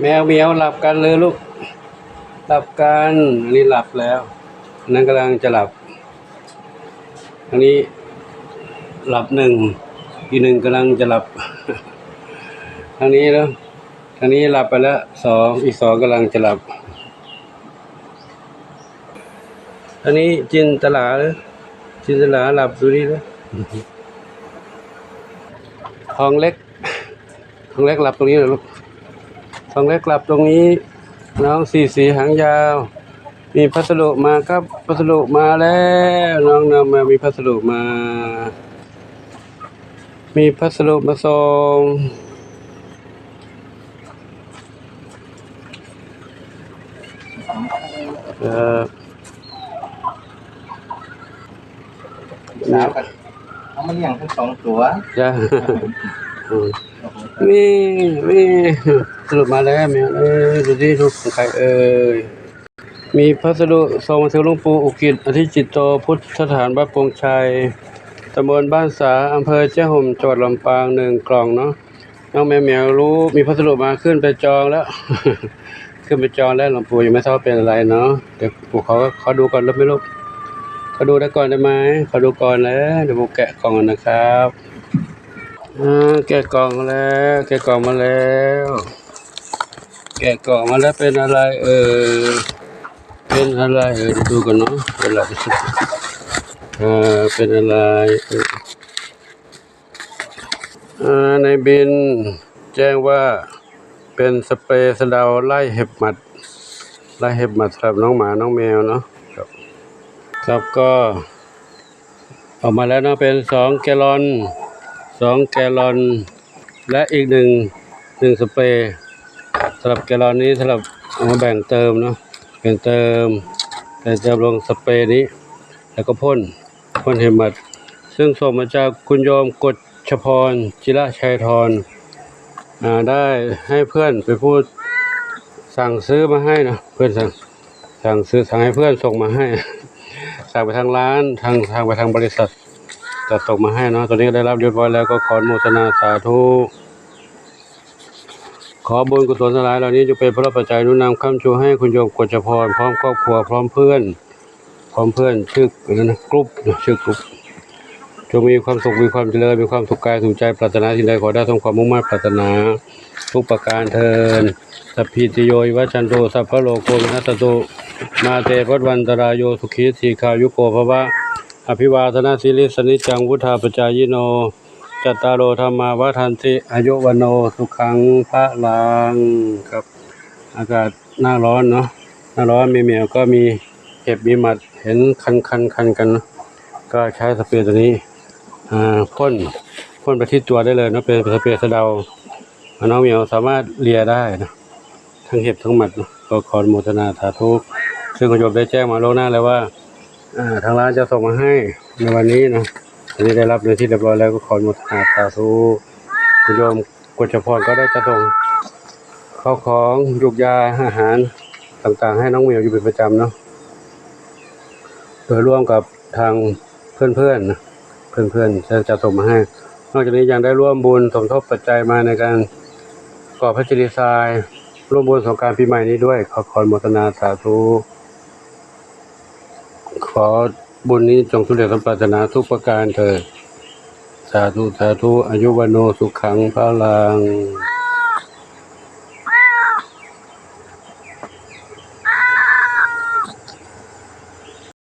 แมวเมียวหลับกันเลยลูก หลับกันอันนี้หลับแล้วอันนั้นกำลังจะหลับอันนี้หลับหนึ่งอีกหนึ่งกำลังจะหลับทางนี้แล้วทางนี้หลับไปแล้วสองอีกสองกำลังจะหลับอันนี้จินตลาเลยจินตลาหลับดูนี่เลยทองเล็กทองเล็กหลับตรงนี้เลยลูก ทองเล็กกลับตรงนี้ น้องสีสีหางยาว มีพัสดุมาครับ พัสดุมาแล้ว น้องนำมามีพัสดุมา มีพัสดุมาส่งเอ่อสาวกันเอามาเลี้ยงทั้งสองตัวจ้า มนี่นี่สรุปมาแล้วแมวเอ้ยดูดิทุกของใครเอ่ยมีพัสดุส่งมาถึงหลวงปู่อุกิจอธิจิตโตพุทธสถานบ้านปงชัยตำบลบ้านสาอำเภอเจ้าห่มจังหวัดลำปางหนึ่งกล่องเนาะน้องแมวแมวรู้มีพัสดุมาขึ้นไปจองแล้ว ขึ้นไปจองแล้วหลวงปู่ยังไม่ทราบเป็นอะไรเนาะเดี๋ยวปู่เขาเขาดูก่อนแล้วไม่รู้เขาดูได้ก่อนได้ไหมเขาดูก่อนแล้วเดี๋ยวปู่แกะกล่องนะครับ แกะกล่องมาแล้ว แกะกล่องมาแล้ว แกะกล่องมาแล้วเป็นอะไร เออ เป็นอะไรเออดูกันเนาะเป็นอะไรอ่าเป็นอะไรเออในบินแจ้งว่าเป็นสเปรย์สะเดาไล่เห็บหมัด ไล่เห็บหมัดสำหรับน้องหมาน้องแมวเนาะครับ ครับก็ ออกมาแล้วเนาะเป็นสองแกลลอน สองแกลลอน และอีกหนึ่งหนึ่งสเปรย์สำหรับแกลลอนนี้สำหรับเอามาแบ่งเติมเนาะแบ่งเติมแต่เติมลงสเปรย์นี้ แล้วก็พ่นพ่นเห็บมัด ซึ่งส่งมาจากคุณโยมกฎชพรจิระชัยทรได้ให้เพื่อนไปพูดสั่งซื้อมาให้นะเพื่อนสั่งสั่งซื้อสั่งให้เพื่อนส่งมาให้ สั่งไปทางร้านทางทางไปทางบริษัท จะส่งมาให้นะตอนนี้ก็ได้รับเรียบร้อยแล้วก็ขออนุโมทนาสาธุขอบุญกุศลทั้งหลายเหล่านี้จะเป็นพระปัจจัยนุนำคำชูให้คุณโยมกฎจพรพร้อมครอบครัวพร้อมเพื่อน พร้อมเพื่อนชื่ออะไรนะกรุ๊ปชื่อกรุ๊ปจงมีความสุขมีความเจริญมีความสุขกายสุขใจปรารถนาสิ่งใดขอได้สมความมุ่งมั่นปรารถนา ทุกประการเทินสัพพิติโยวิวัชันโตสัพพะโลกโกวินัสตุมาเตวัฏวันตรายโยสุขีทีคายุโกภวะ อภิวาทนาสิริสนิจังวุธาปจายโน จัตตารโอธรรมาวัฏันติอายุวันโนสุขังพระลังครับ อากาศหน้าร้อนเนาะหน้าร้อนมีเหมียวก็มีเห็บมีหมัดเห็นคันคันคันกันเนะก็ใช้สเปรย์ตัวนี้อ่าพ่นพ่นไปที่ตัวได้เลยเนอะเป็นสเปรย์สะเดาน้องเหมียวสามารถเลียได้นะทั้งเห็บทั้งหมัดนะก็ขอโมทนาสาธุซึ่งคุณโยมได้แจ้งมาล่วงหน้าแล้วว่า ทางร้านจะส่งมาให้ในวันนี้นะอันนี้ได้รับในที่เรียบร้อยแล้วก็ขออนุโมทนาสาธุคุณโยมกฎจพรก็ได้จะส่งข้าวของยุกยาอาหารต่างๆ ให้น้องเหมียวอยู่เป็นประจำเนาะโดยร่วมกับทางเพื่อนๆนะเพื่อนๆจะจะส่งมาให้ นอกจากนี้ยังได้ร่วมบุญสมทบปัจจัยมาในการก่อพระเจดีย์ทรายร่วมบุญสงการปีใหม่นี้ด้วย ขอขอนุโมทนาสาธุ อบุญนี้จงสุเร็จสมปรารถนาทุกประการเถิด สาธุ สาธุ อายุวันโนสุขังพระลัง